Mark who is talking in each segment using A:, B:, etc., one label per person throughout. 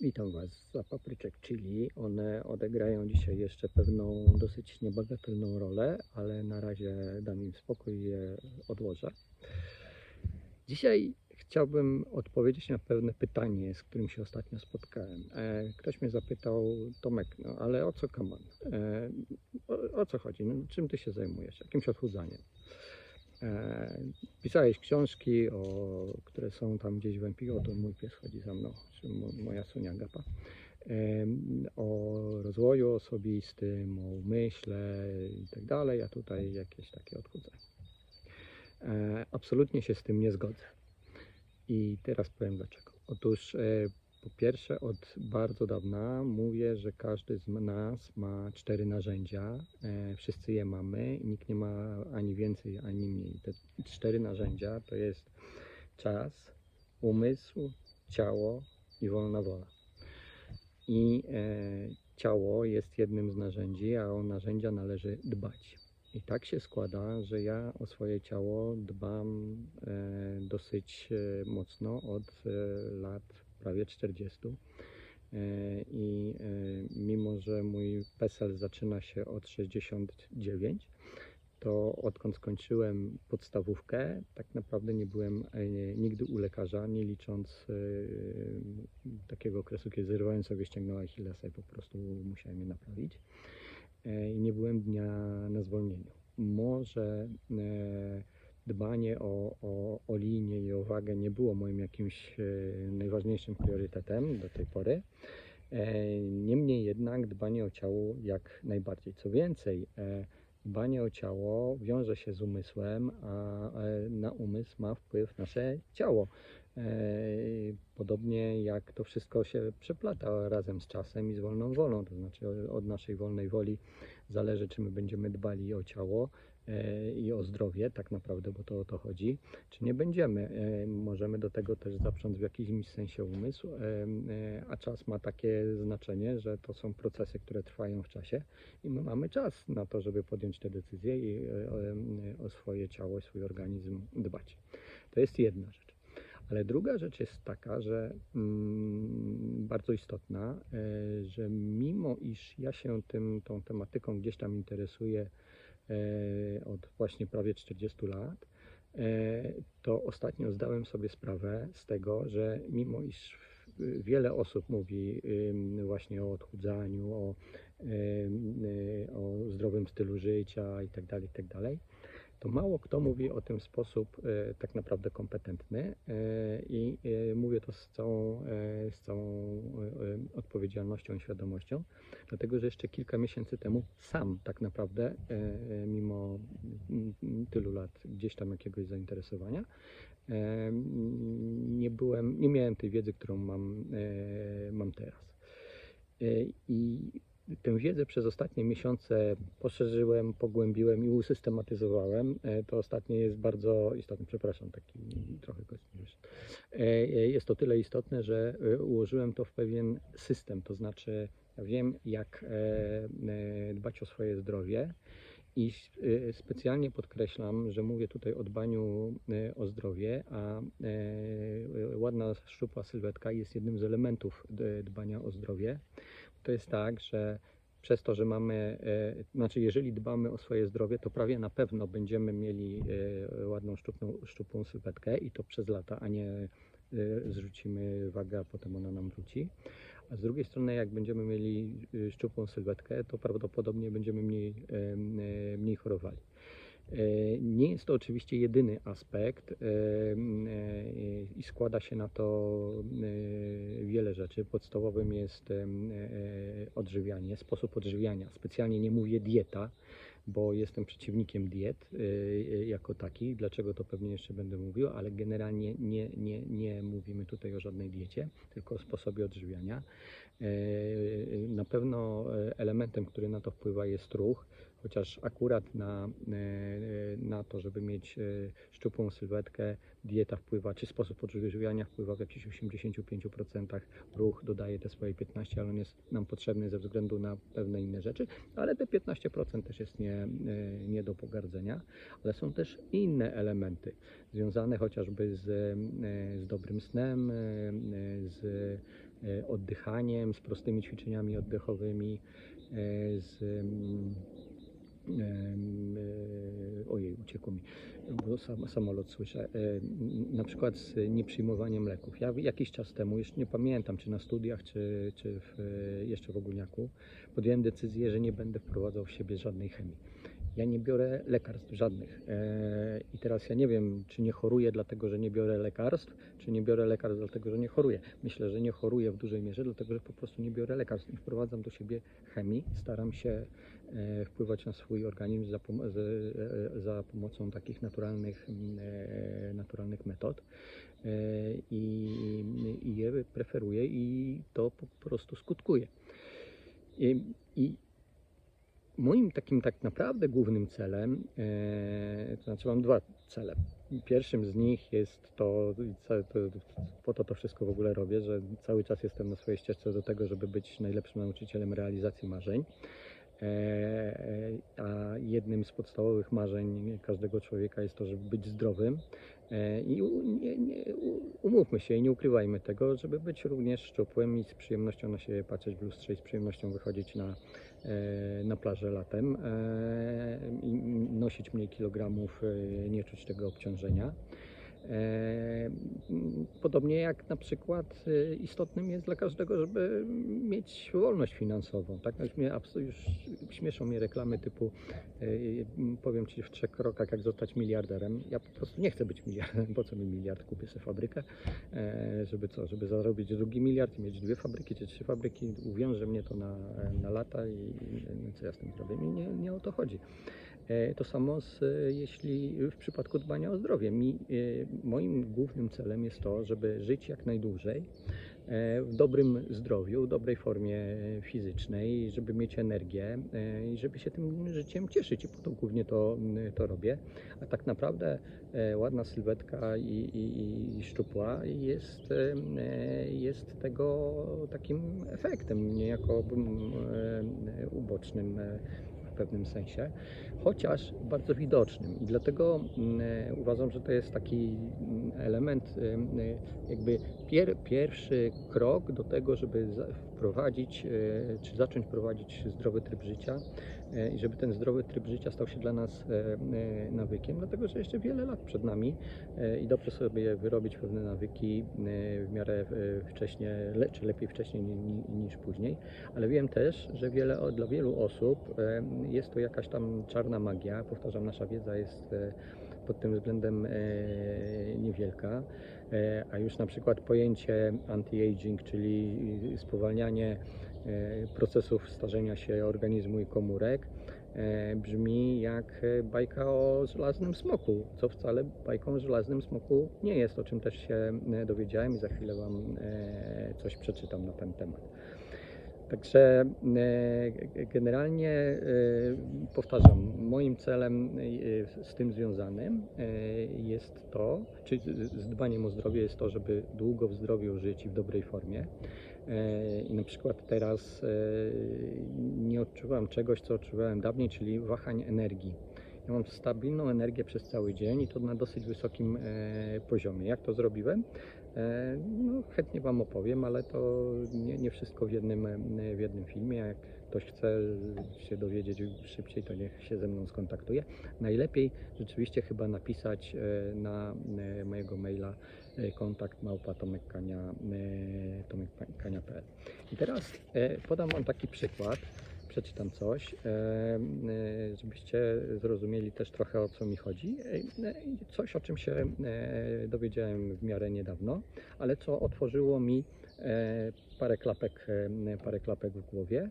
A: Witam Was za papryczek chili. One odegrają dzisiaj jeszcze pewną dosyć niebagatelną rolę, ale na razie dam im spokój i je odłożę. Dzisiaj chciałbym odpowiedzieć na pewne pytanie, z którym się ostatnio spotkałem. E, Ktoś mnie zapytał, Tomek, no ale o co kaman? E, O, o co chodzi? No, czym Ty się zajmujesz? Jakimś odchudzaniem? E, Pisałeś książki, o, które są tam gdzieś w Empirze, to mój pies chodzi za mną, czy mo- moja Sonia Gapa, o rozwoju osobistym, o umyśle i tak dalej, a tutaj jakieś takie odchudzanie. E, Absolutnie się z tym nie zgodzę. I teraz powiem dlaczego. Otóż e, po pierwsze od bardzo dawna mówię, że każdy z nas ma cztery narzędzia. E, Wszyscy je mamy i nikt nie ma ani więcej, ani mniej. Te cztery narzędzia to jest czas, umysł, ciało i wolna wola. I e, ciało jest jednym z narzędzi, a o narzędzia należy dbać. I tak się składa, że ja o swoje ciało dbam e, dosyć e, mocno od e, lat prawie 40. E, I e, mimo, że mój PESEL zaczyna się od 69, to odkąd skończyłem podstawówkę, tak naprawdę nie byłem e, nigdy u lekarza, nie licząc takiego okresu, kiedy zerwałem sobie ścięgno Achillesa i po prostu musiałem je naprawić. I nie byłem dnia na zwolnieniu. Może dbanie o, o, o linię i o wagę nie było moim jakimś e, najważniejszym priorytetem do tej pory. E, Niemniej jednak dbanie o ciało jak najbardziej. Co więcej, e, dbanie o ciało wiąże się z umysłem, a na umysł ma wpływ nasze ciało. Podobnie jak to wszystko się przeplata razem z czasem i z wolną wolą, to znaczy od naszej wolnej woli zależy, czy my będziemy dbali o ciało i o zdrowie, tak naprawdę, bo to o to chodzi, czy nie będziemy. E, Możemy do tego też zaprząc w jakimś sensie umysł, e, e, a czas ma takie znaczenie, że to są procesy, które trwają w czasie i my mamy czas na to, żeby podjąć te decyzje i e, e, o swoje ciało, swój organizm dbać. To jest jedna rzecz. Ale druga rzecz jest taka, że mm, bardzo istotna, e, że mimo iż ja się tym, tą tematyką gdzieś tam interesuję e, od właśnie prawie 40 lat, e, to ostatnio zdałem sobie sprawę z tego, że mimo iż wiele osób mówi właśnie o odchudzaniu, o, y, o zdrowym stylu życia itd., itd., to mało kto mówi o tym w sposób e, tak naprawdę kompetentny e, i e, mówię to z całą, z całą odpowiedzialnością i świadomością, dlatego że jeszcze kilka miesięcy temu sam tak naprawdę, mimo mm, tylu lat gdzieś tam jakiegoś zainteresowania, nie byłem, nie miałem tej wiedzy, którą mam, mam teraz. I tę wiedzę przez ostatnie miesiące poszerzyłem, pogłębiłem i usystematyzowałem. E, To ostatnie jest bardzo istotne, przepraszam, taki trochę kosmiczny. E, e, Jest to tyle istotne, że ułożyłem to w pewien system, to znaczy wiem, jak dbać o swoje zdrowie. I specjalnie podkreślam, że mówię tutaj o dbaniu o zdrowie, a ładna, szczupła sylwetka jest jednym z elementów dbania o zdrowie. To jest tak, że przez to, że mamy, e, znaczy jeżeli dbamy o swoje zdrowie, to prawie na pewno będziemy mieli e, ładną, szczupłą, szczupłą sylwetkę i to przez lata, a nie e, zrzucimy wagę, a potem ona nam wróci. A z drugiej strony, jak będziemy mieli szczupłą sylwetkę, to prawdopodobnie będziemy mniej, mniej chorowali. E, Nie jest to oczywiście jedyny aspekt e, e, i składa się na to wiele rzeczy. Podstawowym jest odżywianie, sposób odżywiania. Specjalnie nie mówię dieta, bo jestem przeciwnikiem diet jako takich. Dlaczego to pewnie jeszcze będę mówił, ale generalnie nie, nie, nie mówimy tutaj o żadnej diecie, tylko o sposobie odżywiania. Na pewno elementem, który na to wpływa jest ruch, chociaż akurat na, e, na to, żeby mieć e, szczupłą sylwetkę, dieta wpływa, czy sposób odżywiania wpływa w jakichś 85%, ruch dodaje te swoje 15%, ale on jest nam potrzebny ze względu na pewne inne rzeczy, ale te 15% też jest nie, e, nie do pogardzenia, ale są też inne elementy związane chociażby z, z dobrym snem, z oddychaniem, z prostymi ćwiczeniami oddechowymi, z mm, ojej, uciekło mi, bo sam, samolot słyszę, e, na przykład z nieprzyjmowaniem leków. Ja jakiś czas temu, już nie pamiętam, czy na studiach, czy, czy w, e, jeszcze w ogólniaku, podjąłem decyzję, że nie będę wprowadzał w siebie żadnej chemii. Ja nie biorę lekarstw żadnych. E, I teraz ja nie wiem, czy nie choruję dlatego, że nie biorę lekarstw, czy nie biorę lekarstw dlatego, że nie choruję. Myślę, że nie choruję w dużej mierze, dlatego że po prostu nie biorę lekarstw. Nie wprowadzam do siebie chemii. Staram się e, wpływać na swój organizm za, pom- e, za pomocą takich naturalnych, naturalnych metod. I, I je preferuję i to po prostu skutkuje. I, i moim takim tak naprawdę głównym celem, e, to znaczy mam dwa cele. Pierwszym z nich jest to, po to to wszystko w ogóle robię, że cały czas jestem na swojej ścieżce do tego, żeby być najlepszym nauczycielem realizacji marzeń. E, a jednym z podstawowych marzeń każdego człowieka jest to, żeby być zdrowym. E, I nie, nie, umówmy się i nie ukrywajmy tego, żeby być również szczupłym i z przyjemnością na siebie patrzeć w lustrze i z przyjemnością wychodzić na, e, na plażę latem e, i nosić mniej kilogramów, e, nie czuć tego obciążenia. E, Podobnie jak na przykład e, istotnym jest dla każdego, żeby mieć wolność finansową. Tak? Już, mnie, abs- już śmieszą mnie reklamy typu e, powiem Ci w trzech krokach jak zostać miliarderem. Ja po prostu nie chcę być miliarderem. Po co mi miliard? Kupię sobie fabrykę, żeby co? Żeby zarobić drugi miliard i mieć dwie fabryki czy trzy fabryki. Uwiąże mnie to na, na lata i, i co ja z tym zrobię? Mi nie, nie o to chodzi. E, To samo z, e, jeśli w przypadku dbania o zdrowie. Mi, e, moim głównym celem jest to, żeby żyć jak najdłużej w dobrym zdrowiu, dobrej formie fizycznej, żeby mieć energię i żeby się tym życiem cieszyć. I po to głównie to, to robię. A tak naprawdę ładna sylwetka i, i, i szczupła jest, jest tego takim efektem, niejako ubocznym w pewnym sensie, chociaż bardzo widocznym. I dlatego mm, e, uważam, że to jest taki mm, element, e, e, jakby pier, pierwszy krok do tego, żeby wprowadzić, czy zacząć prowadzić zdrowy tryb życia i żeby ten zdrowy tryb życia stał się dla nas nawykiem, dlatego że jeszcze wiele lat przed nami i dobrze sobie wyrobić pewne nawyki w miarę wcześnie, le, czy lepiej wcześniej ni- ni- niż później, ale wiem też, że wiele, dla wielu osób jest to jakaś tam czarna magia. Powtarzam, nasza wiedza jest e, pod tym względem e, niewielka, e, a już na przykład pojęcie anti-aging, czyli spowalnianie procesów starzenia się organizmu i komórek, brzmi jak bajka o żelaznym smoku, co wcale bajką o żelaznym smoku nie jest, o czym też się dowiedziałem i za chwilę Wam coś przeczytam na ten temat. Także e, generalnie e, powtarzam, moim celem e, z tym związanym jest to, czy z- dbaniem o zdrowie jest to, żeby długo w zdrowiu żyć i w dobrej formie. I na przykład teraz nie odczuwam czegoś, co odczuwałem dawniej, czyli wahań energii. Ja mam stabilną energię przez cały dzień i to na dosyć wysokim poziomie. Jak to zrobiłem? E, No, chętnie Wam opowiem, ale to nie, nie wszystko w jednym, w jednym filmie. Jak ktoś chce się dowiedzieć szybciej, to niech się ze mną skontaktuje. Najlepiej rzeczywiście chyba napisać e, na e, mojego maila kontakt małpa tomekkania, e, tomekkania.pl. I teraz podam Wam taki przykład. Przeczytam coś, e, żebyście zrozumieli też trochę o co mi chodzi. E, Coś, o czym się e, dowiedziałem w miarę niedawno, ale co otworzyło mi parę klapek, parę klapek w głowie.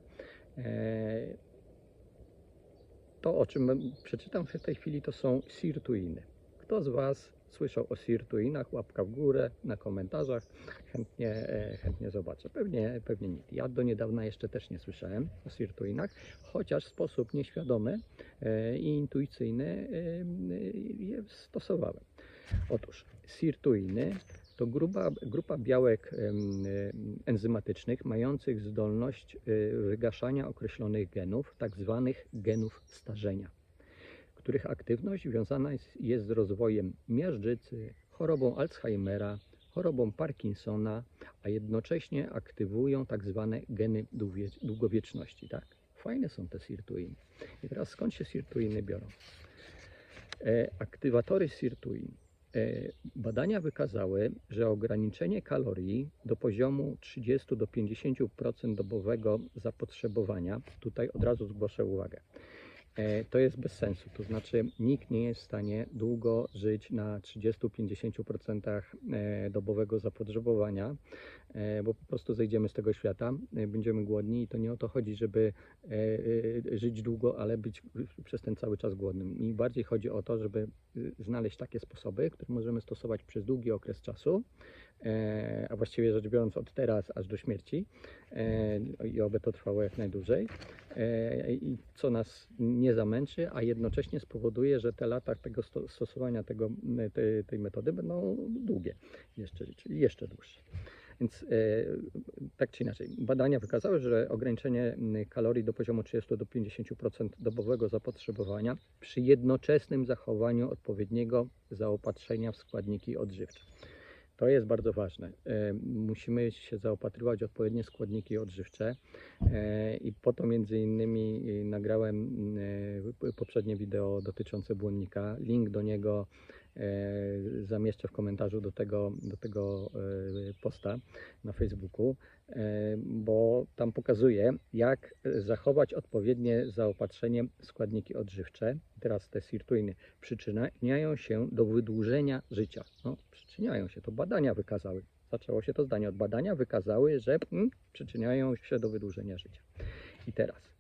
A: To, o czym przeczytam w tej chwili, to są sirtuiny. Kto z Was słyszał o sirtuinach? Łapka w górę, na komentarzach. Chętnie, e, chętnie zobaczę. Pewnie, pewnie nikt. Ja do niedawna jeszcze też nie słyszałem o sirtuinach, chociaż w sposób nieświadomy e, i intuicyjny e, je stosowałem. Otóż sirtuiny to gruba, grupa białek enzymatycznych mających zdolność wygaszania określonych genów, tak zwanych genów starzenia, których aktywność związana jest, z rozwojem miażdżycy, chorobą Alzheimera, chorobą Parkinsona, a jednocześnie aktywują tak zwane geny długowieczności. Tak? Fajne są te sirtuiny. I teraz skąd się sirtuiny biorą? E, aktywatory sirtuin. E, badania wykazały, że ograniczenie kalorii do poziomu 30 do 50% dobowego zapotrzebowania, tutaj od razu zgłoszę uwagę, to jest bez sensu. To znaczy, nikt nie jest w stanie długo żyć na 30-50% e, dobowego zapotrzebowania, e, bo po prostu zejdziemy z tego świata, e, będziemy głodni i to nie o to chodzi, żeby e, e, żyć długo, ale być przez ten cały czas głodnym. Mi bardziej chodzi o to, żeby znaleźć takie sposoby, które możemy stosować przez długi okres czasu, e, a właściwie rzecz biorąc od teraz aż do śmierci e, i oby to trwało jak najdłużej e, i co nas nie zamęczy, a jednocześnie spowoduje, że te lata tego sto- stosowania tego, tej, metody będą długie, jeszcze, jeszcze dłuższe. Więc e, tak czy inaczej, badania wykazały, że ograniczenie kalorii do poziomu 30 do 50% dobowego zapotrzebowania przy jednoczesnym zachowaniu odpowiedniego zaopatrzenia w składniki odżywcze. To jest bardzo ważne. E, Musimy się zaopatrywać w odpowiednie składniki odżywcze e, i po to między innymi nagrałem poprzednie wideo dotyczące błonnika. Link do niego zamieszczę w komentarzu do tego, do tego e, posta na Facebooku, e, bo tam pokazuję, jak zachować odpowiednie zaopatrzenie składniki odżywcze. Teraz te sirtuiny przyczyniają się do wydłużenia życia. No, przyczyniają się, to badania wykazały. Zaczęło się to zdanie od badania, wykazały, że mm, przyczyniają się do wydłużenia życia. I teraz,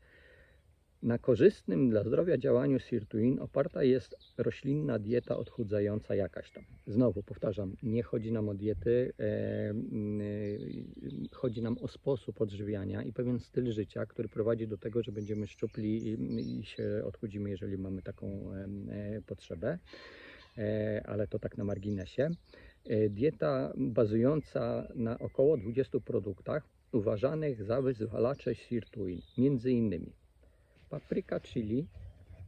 A: na korzystnym dla zdrowia działaniu sirtuin oparta jest roślinna dieta odchudzająca jakaś tam. Znowu powtarzam, nie chodzi nam o diety, e, e, chodzi nam o sposób odżywiania i pewien styl życia, który prowadzi do tego, że będziemy szczupli i, i się odchudzimy, jeżeli mamy taką em, e, potrzebę. E, ale to tak na marginesie. E, Dieta bazująca na około 20 produktach uważanych za wyzwalacze sirtuin, między innymi papryka chili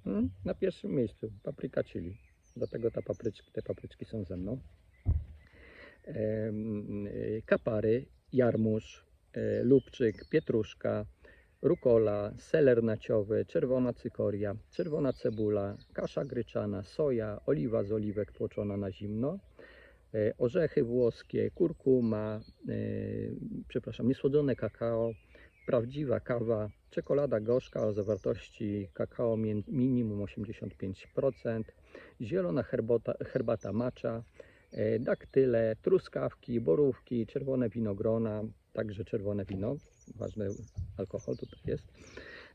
A: mm, na pierwszym miejscu, papryka chili, dlatego ta papryczki, te papryczki są ze mną. E, Kapary, jarmuż, e, lubczyk, pietruszka, rukola, seler naciowy, czerwona cykoria, czerwona cebula, kasza gryczana, soja, oliwa z oliwek tłoczona na zimno, e, orzechy włoskie, kurkuma, przepraszam, niesłodzone kakao, prawdziwa kawa, czekolada gorzka o zawartości kakao minimum 85%, zielona herbota, herbata matcha, e, daktyle, truskawki, borówki, czerwone winogrona, także czerwone wino, ważny alkohol tutaj jest.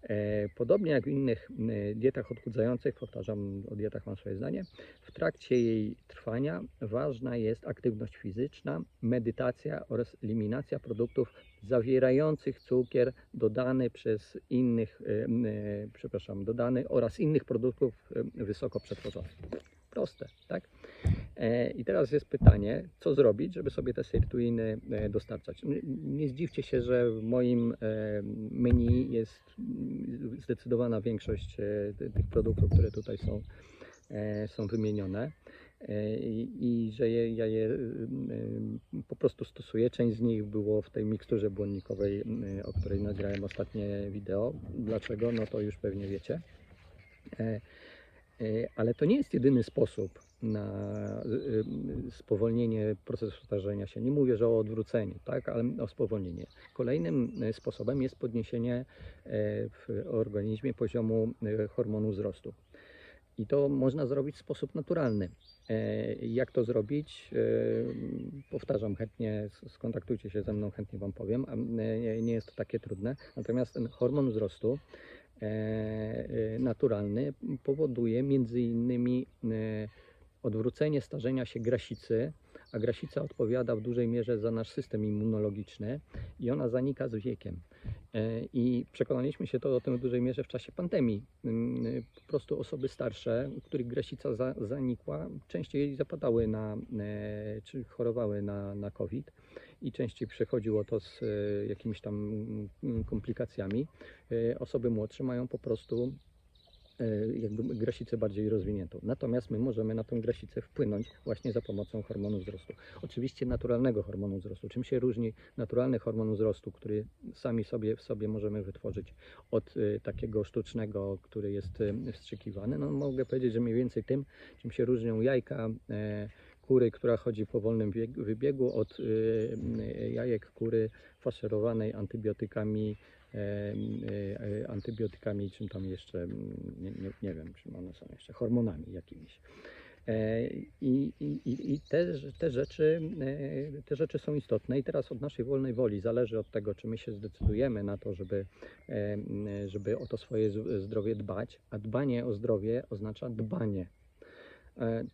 A: E, Podobnie jak w innych dietach odchudzających, powtarzam, o dietach mam swoje zdanie, w trakcie jej trwania ważna jest aktywność fizyczna, medytacja oraz eliminacja produktów zawierających cukier dodany przez innych, e, e, przepraszam, dodany oraz innych produktów wysoko przetworzonych. Proste, tak? E, I teraz jest pytanie, co zrobić, żeby sobie te sirtuiny e, dostarczać. Nie zdziwcie się, że w moim e, menu jest zdecydowana większość ty- tych produktów, które tutaj są, są wymienione. I, i że je, ja je po prostu stosuję. Część z nich było w tej miksturze błonnikowej, o której nagrałem ostatnie wideo. Dlaczego? No to już pewnie wiecie. Ale to nie jest jedyny sposób na y, y, spowolnienie procesu starzenia się. Nie mówię, że o odwróceniu, tak, ale o spowolnienie. Kolejnym e, sposobem jest podniesienie e, w organizmie poziomu hormonu wzrostu. I to można zrobić w sposób naturalny. E, Jak to zrobić? E, Powtarzam chętnie, skontaktujcie się ze mną, chętnie Wam powiem. Nie jest to takie trudne. Natomiast ten hormon wzrostu naturalny powoduje między innymi odwrócenie starzenia się grasicy, a grasica odpowiada w dużej mierze za nasz system immunologiczny i ona zanika z wiekiem. E, I przekonaliśmy się to o tym w dużej mierze w czasie pandemii. Mm, Po prostu osoby starsze, u których grasica za, zanikła, częściej zapadały na, e, czy chorowały na, na COVID i częściej przechodziło to z e, jakimiś tam mm, komplikacjami. Osoby młodsze mają po prostu jakby grasicę bardziej rozwiniętą. Natomiast my możemy na tą grasicę wpłynąć właśnie za pomocą hormonu wzrostu. Oczywiście naturalnego hormonu wzrostu. Czym się różni naturalny hormon wzrostu, który sami sobie w sobie możemy wytworzyć od e, takiego sztucznego, który jest e, wstrzykiwany? No mogę powiedzieć, że mniej więcej tym, czym się różnią jajka e, kury, która chodzi po wolnym bieg- wybiegu od e, jajek kury faszerowanej antybiotykami e, e, antybiotykami, czym tam jeszcze, mm, nie, nie, nie wiem, czym one są jeszcze, hormonami jakimiś. E, I, i, i- te, te, rzeczy, e, te rzeczy są istotne i teraz od naszej wolnej woli zależy od tego, czy my się zdecydujemy na to, żeby, e, żeby o to swoje zdrowie dbać, a dbanie o zdrowie oznacza dbanie e,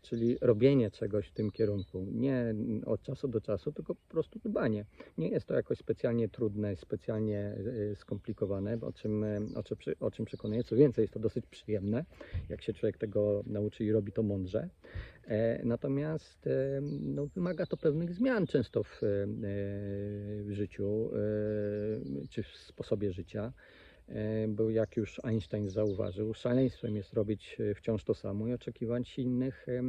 A: czyli robienie czegoś w tym kierunku. Nie od czasu do czasu, tylko po prostu dbanie. Nie jest to jakoś specjalnie trudne, specjalnie e, skomplikowane, o czym, e, o, czym, o czym przekonuję. Co więcej, jest to dosyć przyjemne, jak się człowiek tego nauczy i robi to mądrze. E, Natomiast e, no, wymaga to pewnych zmian często w, e, w życiu e, czy w sposobie życia. E, Bo jak już Einstein zauważył, szaleństwem jest robić e, wciąż to samo i oczekiwać innych, e,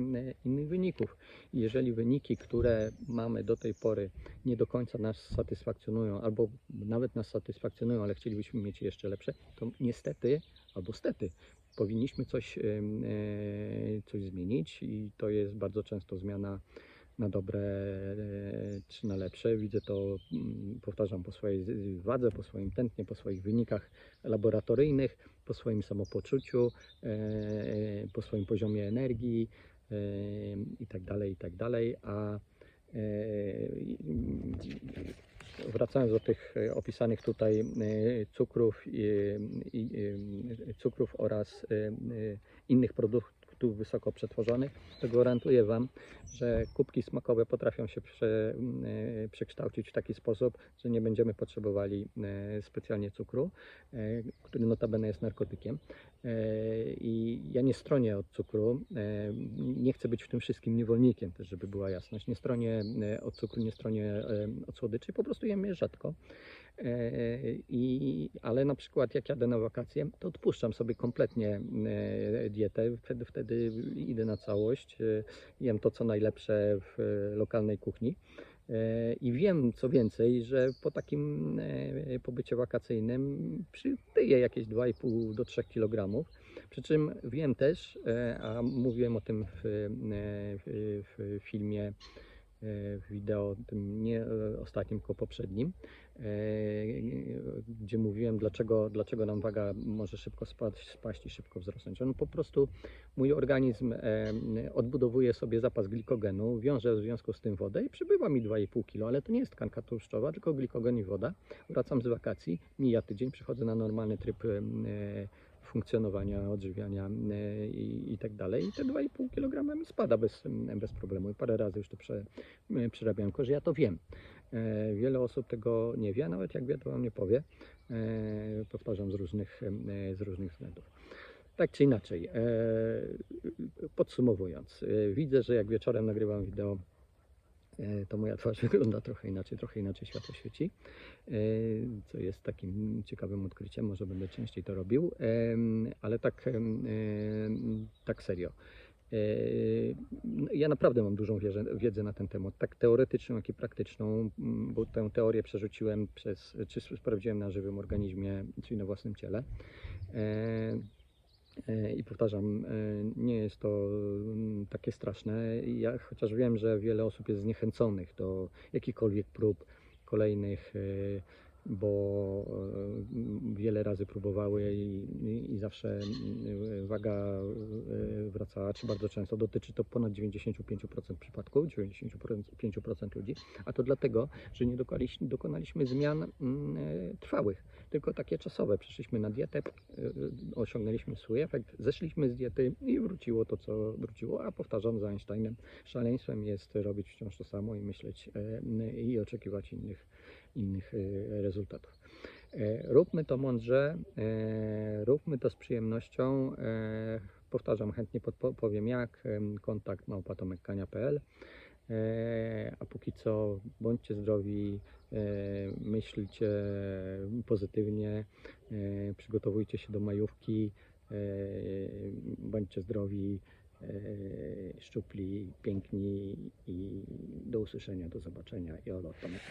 A: innych wyników. Jeżeli wyniki, które mamy do tej pory, nie do końca nas satysfakcjonują, albo nawet nas satysfakcjonują, ale chcielibyśmy mieć jeszcze lepsze, to niestety albo stety powinniśmy coś, coś zmienić i to jest bardzo często zmiana na dobre e, czy na lepsze. Widzę to, mm, powtarzam, po swojej wadze, po swoim tętnie, po swoich wynikach laboratoryjnych, po swoim samopoczuciu, e, po swoim poziomie energii e, i tak tak. A e, wracając do tych e, opisanych tutaj e, cukrów, i, i, i, cukrów oraz e, e, innych produktów wysoko przetworzonych, to gwarantuję Wam, że kubki smakowe potrafią się prze, e, przekształcić w taki sposób, że nie będziemy potrzebowali e, specjalnie cukru, e, który notabene jest narkotykiem. E, I ja nie stronię od cukru, e, nie chcę być w tym wszystkim niewolnikiem, też żeby była jasność. Nie stronię e, od cukru, nie stronię e, od słodyczy, po prostu jem je rzadko. E, I, ale na przykład jak jadę na wakacje, to odpuszczam sobie kompletnie e, dietę, wtedy, wtedy idę na całość, e, jem to co najlepsze w lokalnej kuchni. I wiem co więcej, że po takim pobycie wakacyjnym przytyję jakieś 2,5 do 3 kg. Przy czym wiem też, a mówiłem o tym w, w, w filmie, wideo, tym nie e, ostatnim, tylko poprzednim, e, gdzie mówiłem, dlaczego, dlaczego nam waga może szybko spaść, spaść i szybko wzrosnąć. No po prostu mój organizm odbudowuje sobie zapas glikogenu, wiąże w związku z tym wodę i przybywa mi 2,5 kg, ale to nie jest tkanka tłuszczowa, tylko glikogen i woda. Wracam z wakacji, mija tydzień, przychodzę na normalny tryb e, funkcjonowania, odżywiania i tak dalej. I te 2,5 kg mi spada bez, bez problemu. I parę razy już to prze, e, przerabiałem, tylko że ja to wiem. E, Wiele osób tego nie wie, nawet jak wie, to wam nie powie. E, Powtarzam z różnych, e, z różnych względów. Tak czy inaczej, e, podsumowując, e, widzę, że jak wieczorem nagrywam wideo, to moja twarz wygląda trochę inaczej, trochę inaczej światło świeci, e, co jest takim ciekawym odkryciem, może będę częściej to robił, em, ale tak, tak serio. E, no, Ja naprawdę mam dużą wierzę, wiedzę na ten temat, tak teoretyczną, jak i praktyczną, bo tę teorię przerzuciłem przez, czy sprawdziłem na żywym organizmie, czyli na własnym ciele. E, I powtarzam, e, nie jest to mm, takie straszne. Ja chociaż wiem, że wiele osób jest zniechęconych do jakichkolwiek prób kolejnych, e, bo e, wiele razy próbowały i, i- zawsze mm, waga e, wracała, czy bardzo często. Dotyczy to ponad 95% przypadków, 95% ludzi, a to dlatego, że nie dokonaliśmy, dokonaliśmy zmian mm, e, trwałych, tylko takie czosowe. Przeszliśmy na dietę, e, osiągnęliśmy swój efekt, zeszliśmy z diety i wróciło to, co wróciło. A powtarzam za Einsteinem, szaleństwem jest robić wciąż to samo i myśleć e, i oczekiwać innych, innych e, rezultatów. E, Róbmy to mądrze, e, róbmy to z przyjemnością. Powtarzam, chętnie podpowiem jak. Kontakt małpatomekkania.pl A póki co bądźcie zdrowi, myślcie pozytywnie, przygotowujcie się do majówki, Bądźcie zdrowi, szczupli, piękni i do usłyszenia, do zobaczenia i o lot Tomek.